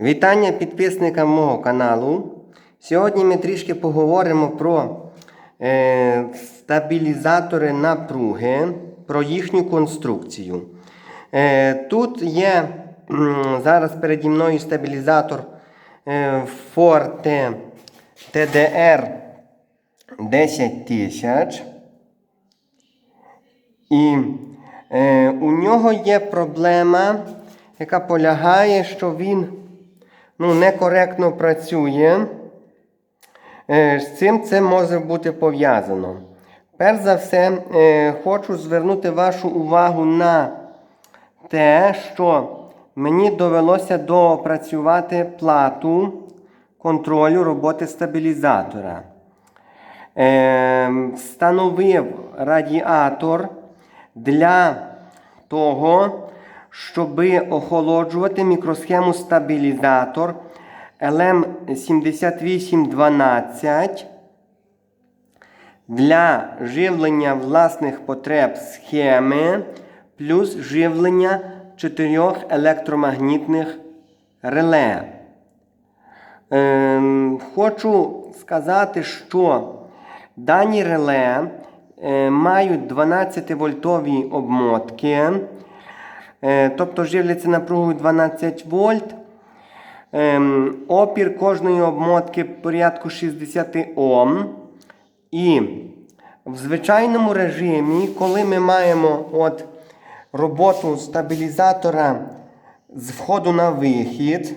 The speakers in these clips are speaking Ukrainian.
Вітання підписникам мого каналу. Сьогодні ми трішки поговоримо про е, стабілізатори напруги, про їхню конструкцію. Е, тут є зараз переді мною стабілізатор е, Forte TDR 10000. І е, у нього є проблема, яка полягає, що він ну, некоректно працює. Е, з цим це може бути пов'язано. Перш за все, е, хочу звернути вашу увагу на те, що мені довелося доопрацювати плату контролю роботи стабілізатора. Е, встановив радіатор для того, щоб охолоджувати мікросхему стабілізатор LM7812 для живлення власних потреб схеми плюс живлення чотирьох електромагнітних реле. Ем, Хочу сказати, що дані реле е, мають 12-вольтові обмотки, е, тобто живляться напругою 12 вольт. Ем, Опір кожної обмотки порядку 60 Ом. І в звичайному режимі, коли ми маємо от роботу стабілізатора з входу на вихід,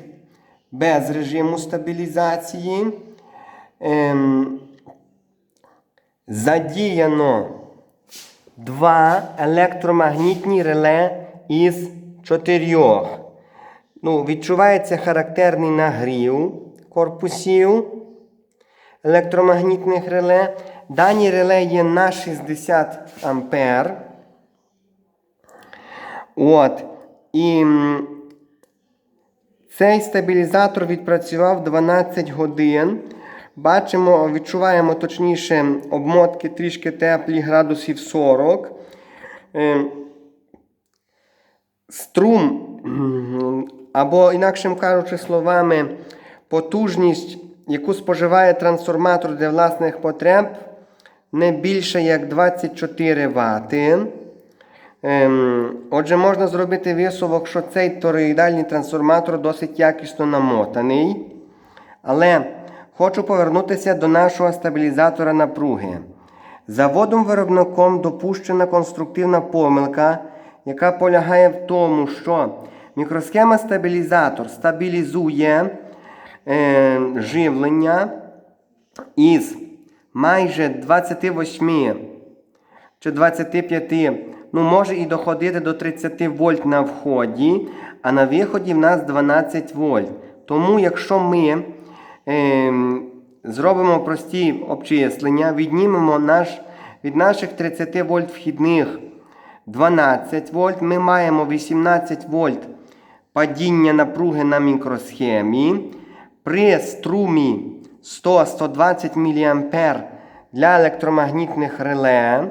без режиму стабілізації, ем, задіяно два електромагнітні реле із чотирьох. Ну, відчувається характерний нагрів корпусів електромагнітних реле. Дані реле є на 60 ампер. От. І цей стабілізатор відпрацював 12 годин. Бачимо, відчуваємо точніше обмотки трішки теплі градусів 40. Струм, або, інакшим кажучи словами, потужність, яку споживає трансформатор для власних потреб, не більше як 24 Вт. Ем, Отже, можна зробити висновок, що цей тороїдальний трансформатор досить якісно намотаний. Але хочу повернутися до нашого стабілізатора напруги. Заводом-виробником допущена конструктивна помилка, яка полягає в тому, що мікросхема стабілізатор стабілізує е, живлення із майже 28 чи 25, ну може і доходити до 30 вольт на вході, а на виході в нас 12 вольт. Тому, якщо ми е, зробимо прості обчислення, віднімемо наш, від наших 30 вольт вхідних 12 вольт, ми маємо 18 вольт падіння напруги на мікросхемі. При струмі 100-120 мА для електромагнітних реле.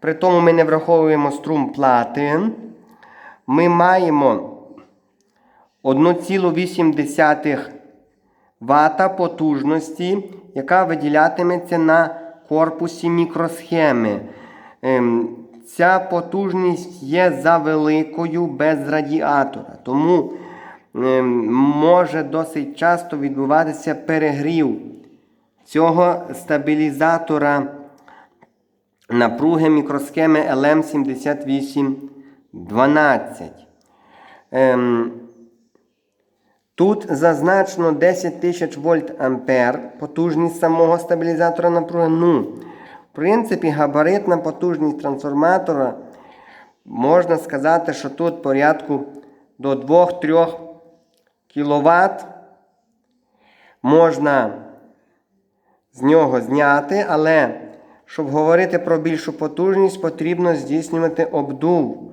При тому ми не враховуємо струм плати. Ми маємо 1,8 Вт потужності, яка виділятиметься на корпусі мікросхеми. Ця потужність є завеликою без радіатора. Тому ем, може досить часто відбуватися перегрів цього стабілізатора напруги мікросхеми LM7812. Ем, Тут зазначено 10 тисяч вольт ампер потужність самого стабілізатора напруги. Ну, в принципі, габаритна потужність трансформатора можна сказати, що тут порядку до 2-3 кВт можна з нього зняти, але щоб говорити про більшу потужність, потрібно здійснювати обдув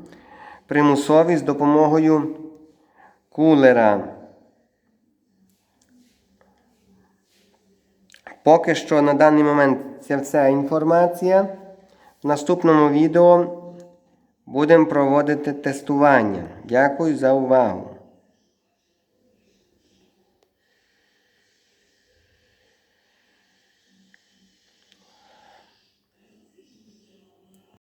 примусовий з допомогою кулера. Поки що на даний момент це вся інформація. В наступному відео будемо проводити тестування. Дякую за увагу.